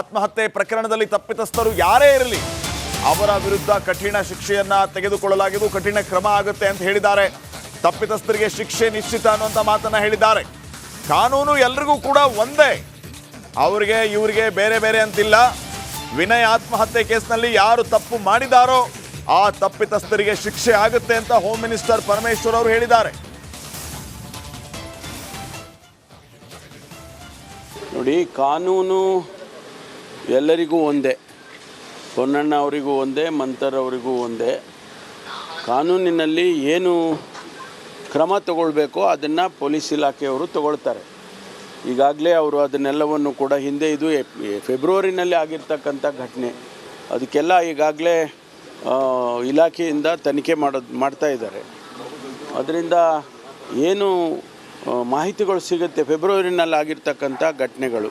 ಆತ್ಮಹತ್ಯೆ ಪ್ರಕರಣದಲ್ಲಿ ತಪ್ಪಿತಸ್ಥರು ಯಾರೇ ಇರಲಿ, ಅವರ ವಿರುದ್ಧ ಕಠಿಣ ಶಿಕ್ಷೆಯನ್ನ ತೆಗೆದುಕೊಳ್ಳಲಾಗಿದ್ದು ಕಠಿಣ ಕ್ರಮ ಆಗುತ್ತೆ ಅಂತ ಹೇಳಿದ್ದಾರೆ. ತಪ್ಪಿತಸ್ಥರಿಗೆ ಶಿಕ್ಷೆ ನಿಶ್ಚಿತ ಅನ್ನುವಂಥ ಮಾತನ್ನ ಹೇಳಿದ್ದಾರೆ. ಕಾನೂನು ಎಲ್ರಿಗೂ ಕೂಡ ಒಂದೇ. ಅವರಿಗೆ, ಇವರಿಗೆ ಬೇರೆ ಬೇರೆ ಅಂತಿಲ್ಲ. ವಿನಯ್ ಆತ್ಮಹತ್ಯೆ ಕೇಸ್ನಲ್ಲಿ ಯಾರು ತಪ್ಪು ಮಾಡಿದಾರೋ ಆ ತಪ್ಪಿತಸ್ಥರಿಗೆ ಶಿಕ್ಷೆ ಆಗುತ್ತೆ ಅಂತ ಹೋಮ್ ಮಿನಿಸ್ಟರ್ ಪರಮೇಶ್ವರ್ ಅವರು ಹೇಳಿದ್ದಾರೆ. ನೋಡಿ, ಕಾನೂನು ಎಲ್ಲರಿಗೂ ಒಂದೇ. ಪೊನ್ನಣ್ಣ ಅವರಿಗೂ ಒಂದೇ, ಮಂತರ್ ಅವರಿಗೂ ಒಂದೇ. ಕಾನೂನಿನಲ್ಲಿ ಏನು ಕ್ರಮ ತಗೊಳ್ಬೇಕೋ ಅದನ್ನು ಪೊಲೀಸ್ ಇಲಾಖೆಯವರು ತಗೊಳ್ತಾರೆ. ಈಗಾಗಲೇ ಅವರು ಅದನ್ನೆಲ್ಲವನ್ನು ಕೂಡ ಹಿಂದೆ ಇದು ಫೆಬ್ರವರಿನಲ್ಲಿ ಆಗಿರ್ತಕ್ಕಂಥ ಘಟನೆ. ಅದಕ್ಕೆಲ್ಲ ಈಗಾಗಲೇ ಇಲಾಖೆಯಿಂದ ತನಿಖೆ ಮಾಡೋದು, ಮಾಡ್ತಾ ಇದ್ದಾರೆ. ಅದರಿಂದ ಏನು ಮಾಹಿತಿಗಳು ಸಿಗುತ್ತೆ. ಫೆಬ್ರವರಿನಲ್ಲಿ ಆಗಿರ್ತಕ್ಕಂಥ ಘಟನೆಗಳು.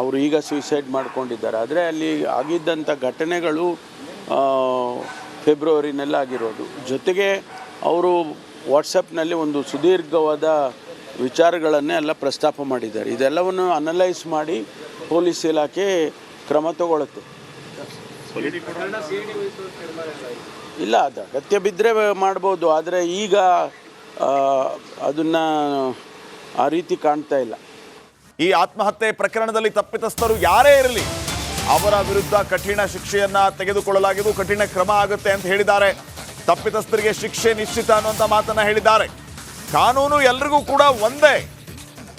ಅವರು ಈಗ ಸೂಸೈಡ್ ಮಾಡ್ಕೊಂಡಿದ್ದಾರೆ. ಆದರೆ ಅಲ್ಲಿ ಆಗಿದ್ದಂಥ ಘಟನೆಗಳು ಫೆಬ್ರವರಿನೆಲ್ಲ ಆಗಿರೋದು. ಜೊತೆಗೆ ಅವರು ವಾಟ್ಸಪ್ನಲ್ಲಿ ಒಂದು ಸುದೀರ್ಘವಾದ ವಿಚಾರಗಳನ್ನೇ ಎಲ್ಲ ಪ್ರಸ್ತಾಪ ಮಾಡಿದ್ದಾರೆ. ಇದೆಲ್ಲವನ್ನು ಅನಲೈಸ್ ಮಾಡಿ ಪೊಲೀಸ್ ಇಲಾಖೆ ಕ್ರಮ ತಗೊಳುತ್ತೆ. ಇಲ್ಲ, ಅದು ಅಗತ್ಯ ಬಿದ್ದರೆ ಮಾಡ್ಬೋದು. ಆದರೆ ಈಗ ಅದನ್ನು ಆ ರೀತಿ ಕಾಣ್ತಾ ಇಲ್ಲ. ಈ ಆತ್ಮಹತ್ಯೆ ಪ್ರಕರಣದಲ್ಲಿ ತಪ್ಪಿತಸ್ಥರು ಯಾರೇ ಇರಲಿ, ಅವರ ವಿರುದ್ಧ ಕಠಿಣ ಶಿಕ್ಷೆಯನ್ನ ತೆಗೆದುಕೊಳ್ಳಲಾಗಿದ್ದು ಕಠಿಣ ಕ್ರಮ ಆಗುತ್ತೆ ಅಂತ ಹೇಳಿದ್ದಾರೆ. ತಪ್ಪಿತಸ್ಥರಿಗೆ ಶಿಕ್ಷೆ ನಿಶ್ಚಿತ ಅನ್ನುವಂಥ ಮಾತನ್ನ ಹೇಳಿದ್ದಾರೆ. ಕಾನೂನು ಎಲ್ರಿಗೂ ಕೂಡ ಒಂದೇ.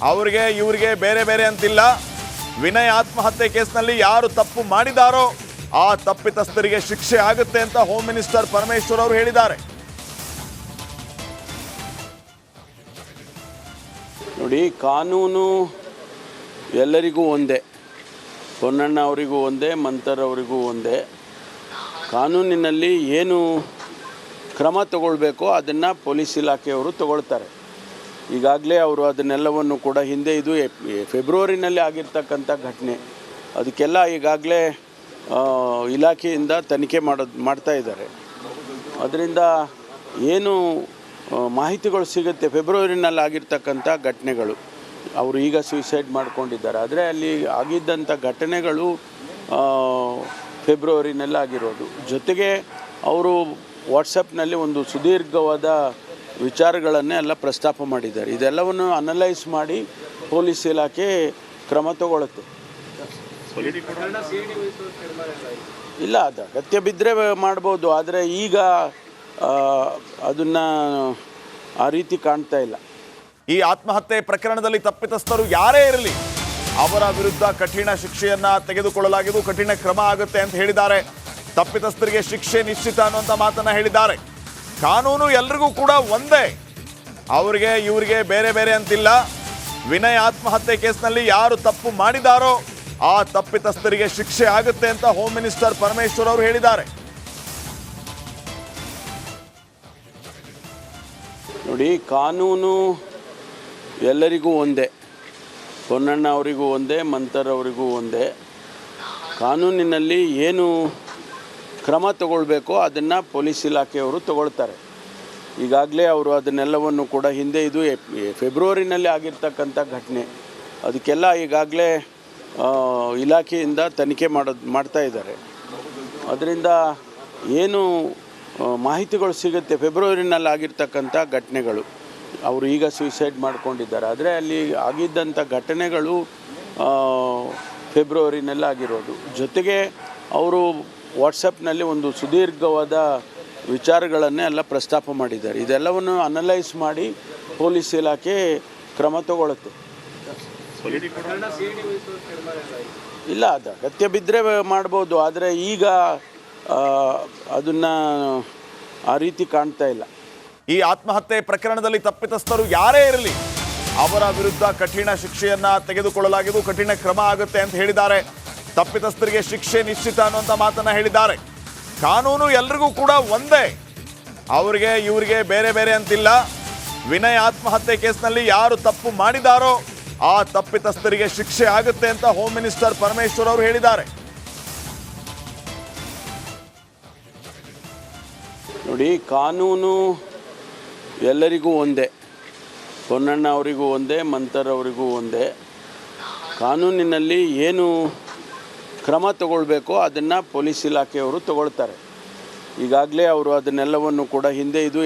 ಅವರಿಗೆ, ಇವರಿಗೆ ಬೇರೆ ಬೇರೆ ಅಂತಿಲ್ಲ. ವಿನಯ್ ಆತ್ಮಹತ್ಯೆ ಕೇಸ್ನಲ್ಲಿ ಯಾರು ತಪ್ಪು ಮಾಡಿದಾರೋ ಆ ತಪ್ಪಿತಸ್ಥರಿಗೆ ಶಿಕ್ಷೆ ಆಗುತ್ತೆ ಅಂತ ಹೋಮ್ ಮಿನಿಸ್ಟರ್ ಪರಮೇಶ್ವರ್ ಅವರು ಹೇಳಿದ್ದಾರೆ. ನೋಡಿ, ಕಾನೂನು ಎಲ್ಲರಿಗೂ ಒಂದೇ. ಪೊನ್ನಣ್ಣ ಅವರಿಗೂ ಒಂದೇ, ಮಂತರ್ ಅವರಿಗೂ ಒಂದೇ. ಕಾನೂನಿನಲ್ಲಿ ಏನು ಕ್ರಮ ತಗೊಳ್ಬೇಕೋ ಅದನ್ನು ಪೊಲೀಸ್ ಇಲಾಖೆಯವರು ತಗೊಳ್ತಾರೆ. ಈಗಾಗಲೇ ಅವರು ಅದನ್ನೆಲ್ಲವನ್ನು ಕೂಡ ಹಿಂದೆ ಇದು ಫೆಬ್ರವರಿನಲ್ಲಿ ಆಗಿರ್ತಕ್ಕಂಥ ಘಟನೆ. ಅದಕ್ಕೆಲ್ಲ ಈಗಾಗಲೇ ಇಲಾಖೆಯಿಂದ ತನಿಖೆ ಮಾಡೋದು, ಮಾಡ್ತಾ ಇದ್ದಾರೆ. ಅದರಿಂದ ಏನು ಮಾಹಿತಿಗಳು ಸಿಗುತ್ತೆ. ಫೆಬ್ರವರಿನಲ್ಲಿ ಆಗಿರ್ತಕ್ಕಂಥ ಘಟನೆಗಳು. ಅವರು ಈಗ ಸೂಸೈಡ್ ಮಾಡ್ಕೊಂಡಿದ್ದಾರೆ. ಆದರೆ ಅಲ್ಲಿ ಆಗಿದ್ದಂಥ ಘಟನೆಗಳು ಫೆಬ್ರವರಿನೆಲ್ಲ ಆಗಿರೋದು. ಜೊತೆಗೆ ಅವರು ವಾಟ್ಸಪ್ನಲ್ಲಿ ಒಂದು ಸುದೀರ್ಘವಾದ ವಿಚಾರಗಳನ್ನೇ ಎಲ್ಲ ಪ್ರಸ್ತಾಪ ಮಾಡಿದ್ದಾರೆ. ಇದೆಲ್ಲವನ್ನು ಅನಲೈಸ್ ಮಾಡಿ ಪೊಲೀಸ್ ಇಲಾಖೆ ಕ್ರಮ ತಗೊಳುತ್ತೆ. ಇಲ್ಲ, ಅದು ಅಗತ್ಯ ಬಿದ್ದರೆ ಮಾಡ್ಬೋದು. ಆದರೆ ಈಗ ಅದನ್ನು ಆ ರೀತಿ ಕಾಣ್ತಾ ಇಲ್ಲ. ಈ ಆತ್ಮಹತ್ಯೆ ಪ್ರಕರಣದಲ್ಲಿ ತಪ್ಪಿತಸ್ಥರು ಯಾರೇ ಇರಲಿ, ಅವರ ವಿರುದ್ಧ ಕಠಿಣ ಶಿಕ್ಷೆಯನ್ನ ತೆಗೆದುಕೊಳ್ಳಲಾಗಿದ್ದು ಕಠಿಣ ಕ್ರಮ ಆಗುತ್ತೆ ಅಂತ ಹೇಳಿದ್ದಾರೆ. ತಪ್ಪಿತಸ್ಥರಿಗೆ ಶಿಕ್ಷೆ ನಿಶ್ಚಿತ ಅನ್ನುವಂಥ ಮಾತನ್ನ ಹೇಳಿದ್ದಾರೆ. ಕಾನೂನು ಎಲ್ರಿಗೂ ಕೂಡ ಒಂದೇ. ಅವರಿಗೆ, ಇವರಿಗೆ ಬೇರೆ ಬೇರೆ ಅಂತಿಲ್ಲ. ವಿನಯ್ ಆತ್ಮಹತ್ಯೆ ಕೇಸ್ನಲ್ಲಿ ಯಾರು ತಪ್ಪು ಮಾಡಿದಾರೋ ಆ ತಪ್ಪಿತಸ್ಥರಿಗೆ ಶಿಕ್ಷೆ ಆಗುತ್ತೆ ಅಂತ ಹೋಮ್ ಮಿನಿಸ್ಟರ್ ಪರಮೇಶ್ವರ್ ಅವರು ಹೇಳಿದ್ದಾರೆ. ನೋಡಿ, ಕಾನೂನು ಎಲ್ಲರಿಗೂ ಒಂದೇ. ಪೊನ್ನಣ್ಣ ಅವರಿಗೂ ಒಂದೇ ಮಂತರ್ ಅವರಿಗೂ ಒಂದೇ. ಕಾನೂನಿನಲ್ಲಿ ಏನು ಕ್ರಮ ತಗೊಳ್ಬೇಕೋ ಅದನ್ನು ಪೊಲೀಸ್ ಇಲಾಖೆಯವರು ತಗೊಳ್ತಾರೆ. ಈಗಾಗಲೇ ಅವರು ಅದನ್ನೆಲ್ಲವನ್ನು ಕೂಡ ಹಿಂದೆ ಇದು ಫೆಬ್ರವರಿನಲ್ಲಿ ಆಗಿರ್ತಕ್ಕಂಥ ಘಟನೆ. ಅದಕ್ಕೆಲ್ಲ ಈಗಾಗಲೇ ಇಲಾಖೆಯಿಂದ ತನಿಖೆ ಮಾಡೋದು, ಮಾಡ್ತಾ ಇದ್ದಾರೆ. ಅದರಿಂದ ಏನು ಮಾಹಿತಿಗಳು ಸಿಗುತ್ತೆ. ಫೆಬ್ರವರಿನಲ್ಲಿ ಆಗಿರ್ತಕ್ಕಂಥ ಘಟನೆಗಳು. ಅವರು ಈಗ ಸೂಸೈಡ್ ಮಾಡ್ಕೊಂಡಿದ್ದಾರೆ. ಆದರೆ ಅಲ್ಲಿ ಆಗಿದ್ದಂಥ ಘಟನೆಗಳು ಫೆಬ್ರವರಿನೆಲ್ಲ ಆಗಿರೋದು. ಜೊತೆಗೆ ಅವರು ವಾಟ್ಸಪ್ನಲ್ಲಿ ಒಂದು ಸುದೀರ್ಘವಾದ ವಿಚಾರಗಳನ್ನೇ ಎಲ್ಲ ಪ್ರಸ್ತಾಪ ಮಾಡಿದ್ದಾರೆ. ಇದೆಲ್ಲವನ್ನು ಅನಲೈಸ್ ಮಾಡಿ ಪೊಲೀಸ್ ಇಲಾಖೆ ಕ್ರಮ ತಗೊಳುತ್ತೆ. ಇಲ್ಲ, ಅದು ಅಗತ್ಯ ಬಿದ್ದರೆ ಮಾಡ್ಬೋದು. ಆದರೆ ಈಗ ಅದನ್ನು ಆ ರೀತಿ ಕಾಣ್ತಾ ಇಲ್ಲ. ಈ ಆತ್ಮಹತ್ಯೆ ಪ್ರಕರಣದಲ್ಲಿ ತಪ್ಪಿತಸ್ಥರು ಯಾರೇ ಇರಲಿ, ಅವರ ವಿರುದ್ಧ ಕಠಿಣ ಶಿಕ್ಷೆಯನ್ನ ತೆಗೆದುಕೊಳ್ಳಲಾಗಿದ್ದು ಕಠಿಣ ಕ್ರಮ ಆಗುತ್ತೆ ಅಂತ ಹೇಳಿದ್ದಾರೆ. ತಪ್ಪಿತಸ್ಥರಿಗೆ ಶಿಕ್ಷೆ ನಿಶ್ಚಿತ ಅನ್ನುವಂಥ ಮಾತನ್ನ ಹೇಳಿದ್ದಾರೆ. ಕಾನೂನು ಎಲ್ರಿಗೂ ಕೂಡ ಒಂದೇ. ಅವರಿಗೆ, ಇವರಿಗೆ ಬೇರೆ ಬೇರೆ ಅಂತಿಲ್ಲ. ವಿನಯ್ ಆತ್ಮಹತ್ಯೆ ಕೇಸ್ನಲ್ಲಿ ಯಾರು ತಪ್ಪು ಮಾಡಿದಾರೋ ಆ ತಪ್ಪಿತಸ್ಥರಿಗೆ ಶಿಕ್ಷೆ ಆಗುತ್ತೆ ಅಂತ ಹೋಮ್ ಮಿನಿಸ್ಟರ್ ಪರಮೇಶ್ವರ್ ಅವರು ಹೇಳಿದ್ದಾರೆ. ನೋಡಿ, ಕಾನೂನು ಎಲ್ಲರಿಗೂ ಒಂದೇ. ಪೊನ್ನಣ್ಣ ಅವರಿಗೂ ಒಂದೇ ಮಂತರ್ ಅವರಿಗೂ ಒಂದೇ. ಕಾನೂನಿನಲ್ಲಿ ಏನು ಕ್ರಮ ತಗೊಳ್ಬೇಕೋ ಅದನ್ನು ಪೊಲೀಸ್ ಇಲಾಖೆಯವರು ತಗೊಳ್ತಾರೆ. ಈಗಾಗಲೇ ಅವರು ಅದನ್ನೆಲ್ಲವನ್ನು ಕೂಡ ಹಿಂದೆ ಇದು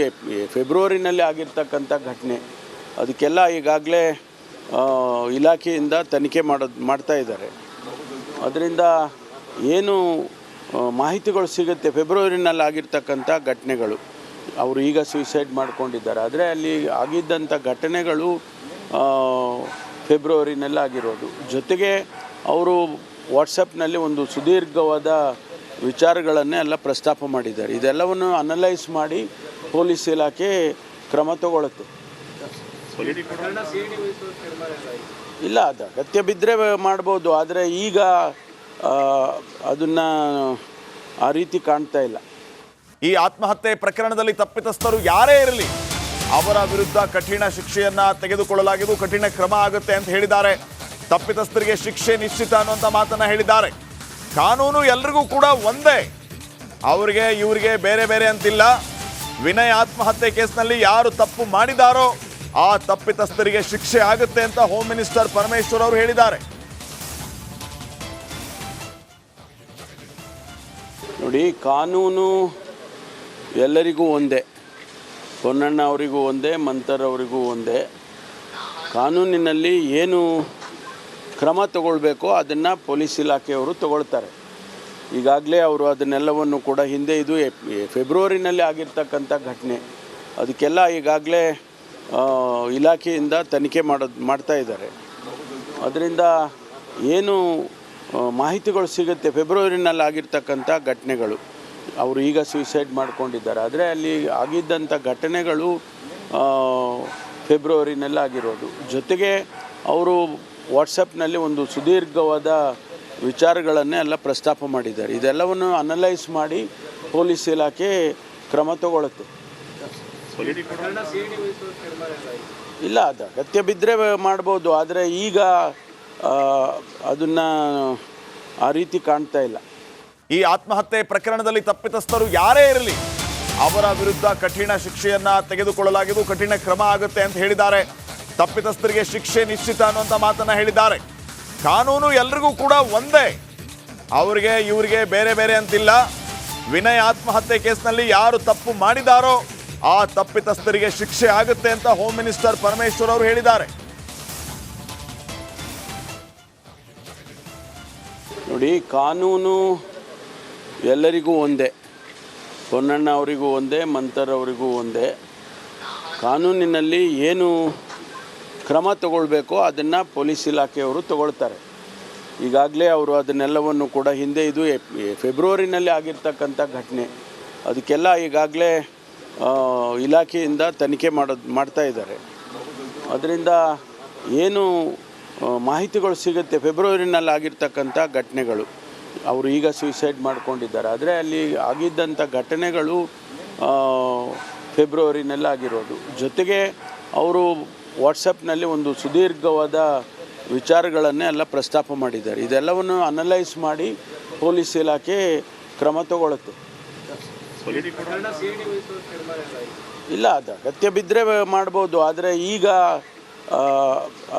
ಫೆಬ್ರವರಿನಲ್ಲಿ ಆಗಿರ್ತಕ್ಕಂಥ ಘಟನೆ. ಅದಕ್ಕೆಲ್ಲ ಈಗಾಗಲೇ ಇಲಾಖೆಯಿಂದ ತನಿಖೆ ಮಾಡೋದು, ಮಾಡ್ತಾ ಇದ್ದಾರೆ. ಅದರಿಂದ ಏನು ಮಾಹಿತಿಗಳು ಸಿಗುತ್ತೆ. ಫೆಬ್ರವರಿನಲ್ಲಿ ಆಗಿರ್ತಕ್ಕಂಥ ಘಟನೆಗಳು. ಅವರು ಈಗ ಸೂಸೈಡ್ ಮಾಡ್ಕೊಂಡಿದ್ದಾರೆ. ಆದರೆ ಅಲ್ಲಿ ಆಗಿದ್ದಂಥ ಘಟನೆಗಳು ಫೆಬ್ರವರಿನಲ್ಲಿ ಆಗಿರೋದು. ಜೊತೆಗೆ ಅವರು ವಾಟ್ಸಪ್ನಲ್ಲಿ ಒಂದು ಸುದೀರ್ಘವಾದ ವಿಚಾರಗಳನ್ನೇ ಎಲ್ಲ ಪ್ರಸ್ತಾಪ ಮಾಡಿದ್ದಾರೆ. ಇದೆಲ್ಲವನ್ನು ಅನಲೈಸ್ ಮಾಡಿ ಪೊಲೀಸ್ ಇಲಾಖೆ ಕ್ರಮ ತಗೊಳುತ್ತೆ. ಇಲ್ಲ, ಅದು ಅಗತ್ಯ ಬಿದ್ದರೆ ಮಾಡ್ಬೋದು. ಆದರೆ ಈಗ ಅದನ್ನು ಆ ರೀತಿ ಕಾಣ್ತಾ ಇಲ್ಲ. ಈ ಆತ್ಮಹತ್ಯೆ ಪ್ರಕರಣದಲ್ಲಿ ತಪ್ಪಿತಸ್ಥರು ಯಾರೇ ಇರಲಿ, ಅವರ ವಿರುದ್ಧ ಕಠಿಣ ಶಿಕ್ಷೆಯನ್ನ ತೆಗೆದುಕೊಳ್ಳಲಾಗಿದ್ದು ಕಠಿಣ ಕ್ರಮ ಆಗುತ್ತೆ ಅಂತ ಹೇಳಿದ್ದಾರೆ. ತಪ್ಪಿತಸ್ಥರಿಗೆ ಶಿಕ್ಷೆ ನಿಶ್ಚಿತ ಅನ್ನುವಂಥ ಮಾತನ್ನ ಹೇಳಿದ್ದಾರೆ. ಕಾನೂನು ಎಲ್ರಿಗೂ ಕೂಡ ಒಂದೇ. ಅವರಿಗೆ, ಇವರಿಗೆ ಬೇರೆ ಬೇರೆ ಅಂತಿಲ್ಲ. ವಿನಯ್ ಆತ್ಮಹತ್ಯೆ ಕೇಸ್ನಲ್ಲಿ ಯಾರು ತಪ್ಪು ಮಾಡಿದಾರೋ ಆ ತಪ್ಪಿತಸ್ಥರಿಗೆ ಶಿಕ್ಷೆ ಆಗುತ್ತೆ ಅಂತ ಹೋಮ್ ಮಿನಿಸ್ಟರ್ ಪರಮೇಶ್ವರ್ ಅವರು ಹೇಳಿದ್ದಾರೆ. ನೋಡಿ, ಕಾನೂನು ಎಲ್ಲರಿಗೂ ಒಂದೇ. ಪೊನ್ನಣ್ಣ ಅವರಿಗೂ ಒಂದೇ ಮಂತರ್ ಅವರಿಗೂ ಒಂದೇ. ಕಾನೂನಿನಲ್ಲಿ ಏನು ಕ್ರಮ ತಗೊಳ್ಬೇಕೋ ಅದನ್ನು ಪೊಲೀಸ್ ಇಲಾಖೆಯವರು ತಗೊಳ್ತಾರೆ. ಈಗಾಗಲೇ ಅವರು ಅದನ್ನೆಲ್ಲವನ್ನು ಕೂಡ ಹಿಂದೆ ಇದು ಫೆಬ್ರವರಿನಲ್ಲಿ ಆಗಿರ್ತಕ್ಕಂಥ ಘಟನೆ. ಅದಕ್ಕೆಲ್ಲ ಈಗಾಗಲೇ ಇಲಾಖೆಯಿಂದ ತನಿಖೆ ಮಾಡೋದು, ಮಾಡ್ತಾ ಇದ್ದಾರೆ. ಅದರಿಂದ ಏನು ಮಾಹಿತಿಗಳು ಸಿಗುತ್ತೆ. ಫೆಬ್ರವರಿನಲ್ಲಿ ಆಗಿರ್ತಕ್ಕಂಥ ಘಟನೆಗಳು. ಅವರು ಈಗ ಸೂಸೈಡ್ ಮಾಡ್ಕೊಂಡಿದ್ದಾರೆ. ಆದರೆ ಅಲ್ಲಿ ಆಗಿದ್ದಂಥ ಘಟನೆಗಳು ಫೆಬ್ರವರಿನೆಲ್ಲ ಆಗಿರೋದು. ಜೊತೆಗೆ ಅವರು ವಾಟ್ಸಪ್ನಲ್ಲಿ ಒಂದು ಸುದೀರ್ಘವಾದ ವಿಚಾರಗಳನ್ನೇ ಎಲ್ಲ ಪ್ರಸ್ತಾಪ ಮಾಡಿದ್ದಾರೆ. ಇದೆಲ್ಲವನ್ನು ಅನಲೈಸ್ ಮಾಡಿ ಪೊಲೀಸ್ ಇಲಾಖೆ ಕ್ರಮ ತಗೊಳುತ್ತೆ. ಇಲ್ಲ, ಅದು ಅಗತ್ಯ ಬಿದ್ದರೆ ಮಾಡ್ಬೋದು. ಆದರೆ ಈಗ ಅದನ್ನು ಆ ರೀತಿ ಕಾಣ್ತಾ ಇಲ್ಲ. ಈ ಆತ್ಮಹತ್ಯೆ ಪ್ರಕರಣದಲ್ಲಿ ತಪ್ಪಿತಸ್ಥರು ಯಾರೇ ಇರಲಿ, ಅವರ ವಿರುದ್ಧ ಕಠಿಣ ಶಿಕ್ಷೆಯನ್ನ ತೆಗೆದುಕೊಳ್ಳಲಾಗಿದ್ದು ಕಠಿಣ ಕ್ರಮ ಆಗುತ್ತೆ ಅಂತ ಹೇಳಿದ್ದಾರೆ. ತಪ್ಪಿತಸ್ಥರಿಗೆ ಶಿಕ್ಷೆ ನಿಶ್ಚಿತ ಅನ್ನುವಂಥ ಮಾತನ್ನ ಹೇಳಿದ್ದಾರೆ. ಕಾನೂನು ಎಲ್ರಿಗೂ ಕೂಡ ಒಂದೇ. ಅವರಿಗೆ, ಇವರಿಗೆ ಬೇರೆ ಬೇರೆ ಅಂತಿಲ್ಲ. ವಿನಯ್ ಆತ್ಮಹತ್ಯೆ ಕೇಸ್ನಲ್ಲಿ ಯಾರು ತಪ್ಪು ಮಾಡಿದಾರೋ ಆ ತಪ್ಪಿತಸ್ಥರಿಗೆ ಶಿಕ್ಷೆ ಆಗುತ್ತೆ ಅಂತ ಹೋಮ್ ಮಿನಿಸ್ಟರ್ ಪರಮೇಶ್ವರ್ ಅವರು ಹೇಳಿದ್ದಾರೆ. ನೋಡಿ, ಕಾನೂನು ಎಲ್ಲರಿಗೂ ಒಂದೇ. ಪೊನ್ನಣ್ಣ ಅವರಿಗೂ ಒಂದೇ, ಮಂತರ್ ಅವರಿಗೂ ಒಂದೇ. ಕಾನೂನಿನಲ್ಲಿ ಏನು ಕ್ರಮ ತಗೊಳ್ಬೇಕೋ ಅದನ್ನು ಪೊಲೀಸ್ ಇಲಾಖೆಯವರು ತಗೊಳ್ತಾರೆ. ಈಗಾಗಲೇ ಅವರು ಅದನ್ನೆಲ್ಲವನ್ನು ಕೂಡ ಹಿಂದೆ ಇದು ಫೆಬ್ರವರಿನಲ್ಲಿ ಆಗಿರ್ತಕ್ಕಂಥ ಘಟನೆ. ಅದಕ್ಕೆಲ್ಲ ಈಗಾಗಲೇ ಇಲಾಖೆಯಿಂದ ತನಿಖೆ ಮಾಡೋದು, ಮಾಡ್ತಾ ಇದ್ದಾರೆ. ಅದರಿಂದ ಏನು ಮಾಹಿತಿಗಳು ಸಿಗುತ್ತೆ. ಫೆಬ್ರವರಿನಲ್ಲಿ ಆಗಿರ್ತಕ್ಕಂಥ ಘಟನೆಗಳು. ಅವರು ಈಗ ಸೂಸೈಡ್ ಮಾಡ್ಕೊಂಡಿದ್ದಾರೆ. ಆದರೆ ಅಲ್ಲಿ ಆಗಿದ್ದಂಥ ಘಟನೆಗಳು ಫೆಬ್ರವರಿನಲ್ಲಿ ಆಗಿರೋದು. ಜೊತೆಗೆ ಅವರು ವಾಟ್ಸಪ್ನಲ್ಲಿ ಒಂದು ಸುದೀರ್ಘವಾದ ವಿಚಾರಗಳನ್ನೇ ಎಲ್ಲ ಪ್ರಸ್ತಾಪ ಮಾಡಿದ್ದಾರೆ. ಇದೆಲ್ಲವನ್ನು ಅನಲೈಸ್ ಮಾಡಿ ಪೊಲೀಸ್ ಇಲಾಖೆ ಕ್ರಮ ತಗೊಳುತ್ತೆ. ಇಲ್ಲ, ಅದು ಅಗತ್ಯ ಬಿದ್ದರೆ ಮಾಡ್ಬೋದು. ಆದರೆ ಈಗ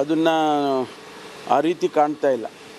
ಅದನ್ನು ಆ ರೀತಿ ಕಾಣ್ತಾ ಇಲ್ಲ.